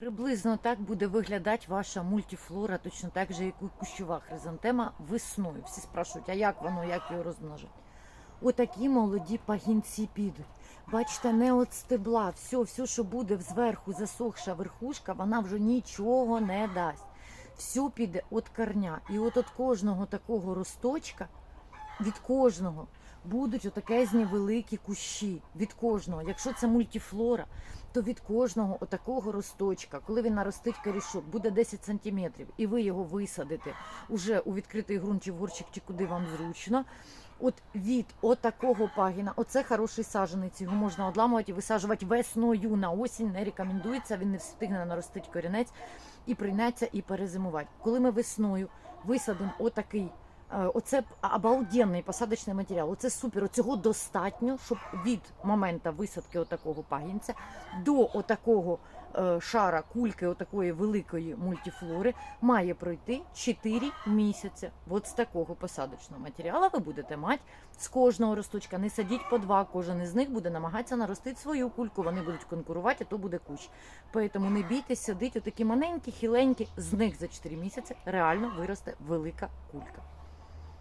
Приблизно так буде виглядати ваша мультифлора, точно так же, як і кущова хризантема весною. Всі спрашують, а як воно, як його розмножити? Отакі молоді пагінці підуть. Бачите, не от стебла, все, все, що буде зверху засохша верхушка, вона вже нічого не дасть. Все піде від корня. І от від кожного такого росточка, від кожного будуть отакезні великі кущі. Від кожного. Якщо це мультифлора, то від кожного отакого росточка, коли він наростить корішок, буде 10 сантиметрів, і ви його висадите уже у відкритий ґрунт чи в горщик, чи куди вам зручно. От від отакого пагіна, оце хороший саджанець, його можна одламувати і висаджувати весною на осінь. Не рекомендується, він не встигне наростити корінець і прийняться і перезимувати. Коли ми весною висадимо отакий. Е, Оце обалденний посадочний матеріал. Оце супер. Цього достатньо, щоб від моменту висадки отакого пагінця до отакого е, шара кульки, отакої великої мультифлори, має пройти 4 місяці. От з такого посадочного матеріалу ви будете мати з кожного росточка. Не садіть по два. Кожен із них буде намагатися наростити свою кульку. Вони будуть конкурувати, а то буде кущ. Тому не бійтесь, садить отакі маленькі, хіленькі. З них за 4 місяці реально виросте велика кулька.